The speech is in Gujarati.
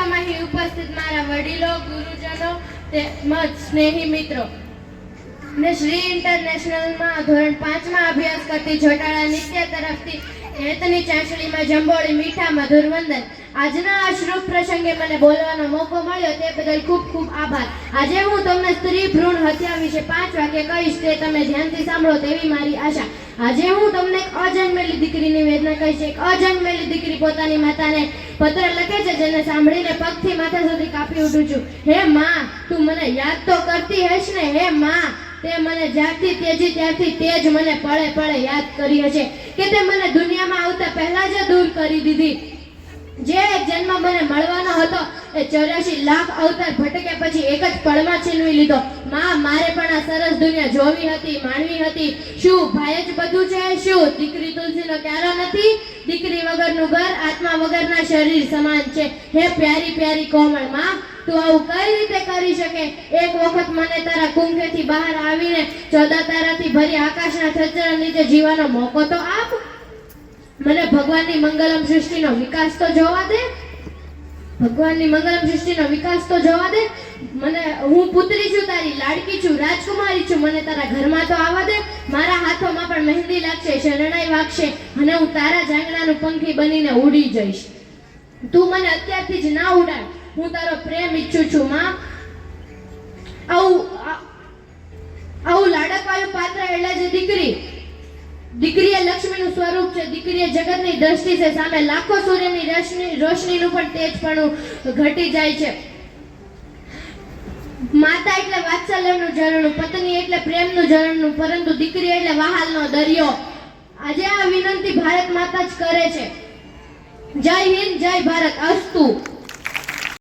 સંસ્થામાં અહીં ઉપસ્થિત મારા વડીલો, ગુરુજનો, તેમજ સ્નેહી મિત્રો. ને શ્રી ઇન્ટરનેશનલમાં ધોરણ પાંચમાં અભ્યાસ કરતી જોટાળા નિત્ય તરફથી હેતની ચાંચડીમાં જંબોળી મીઠા મધુર વંદન આજના આ શુભ પ્રસંગે મને બોલવાનો મોકો મળ્યો તે બદલ ખૂબ ખૂબ આભાર. આજે હું તમને સ્ત્રી ભ્રૂણ હત્યા વિશે પાંચ વાક્ય કહીશ તે તમે ધ્યાનથી સાંભળો તેવી મારી આશા. આજે હું તમને એક અજન્મેલી દીકરીની વેદના કહીશ. એક અજન્મેલી દીકરી પોતાની માતાને પત્ર લખે છે જેને સાંભળીને પગથી માથા સુધી કાપી ઉઠું છું. હે માં, તું મને યાદ તો કરતી હશ ને, હે માં, તે મને જ્યારથી તેજી ત્યારથી તે જ મને પળે પળે યાદ કરી હશે કે તે મને દુનિયામાં આવતા પહેલા જ દૂર કરી દીધી. જે જન્મ મને મળવાનો હતો એ ચોર્યાસી લાખ અવતાર ભટકે પછી એક જ પળમાં છીનવી લીધો. માં, મારે પણ આ સરસ દુનિયા જોવી હતી, માણવી હતી. શું ભાઈ જ બધું છે? શું? દીકરી તુલસીનો ક્યારો નથી? દીકરી વગરનું ઘર, આત્મા વગરના શરીર સમાન છે. હે પ્યારી પ્યારી કોમળમાં, તું આવું કઈ રીતે કરી શકે? એક વખત મને તારા કુંખેથી બહાર આવીને ચોદા તારાથી ભરી આકાશના છત્ર નીચે જીવવાનો મોકો તો આપ. મને ભગવાનની મંગલમ સૃષ્ટિનો વિકાસ તો જોવા દે. ભગવાનની મંગલમ સૃષ્ટિનો વિકાસ તો જવા દે. મને, હું પુત્રી છું, તારી લાડકી છું, રાજકુમારી છું, મને તારા ઘરમાં તો આવવા દે. મારા હાથોમાં પણ મહેંદી લાગશે, શરણાઈ વાગશે, અને હું તારા જાંગડાનું પંખી બનીને ઉડી જઈશ. તું મને અત્યારથી જ ના ઉડાડ. હું તારો પ્રેમ ઈચ્છું છું, માં. આવું આવું લાડકવાયું પાત્ર એટલે જે દીકરી દીકરી એ લક્ષ્મીનું સ્વરૂપ છે. દીકરી એ જગતની દ્રષ્ટિ છે. સામે લાખો સૂર્યની રોશની રોશનીનું પણ તેજપણું ઘટી જાય છે. માતા એટલે વાત્સલ્યનું ઝરણું, પત્ની એટલે પ્રેમનું ઝરણું, પરંતુ દીકરી એટલે વહાલનો દરિયો. આજે આ વિનંતી ભારત માતા જ કરે છે. જય હિન્દ, જય ભારત. અસ્તુ.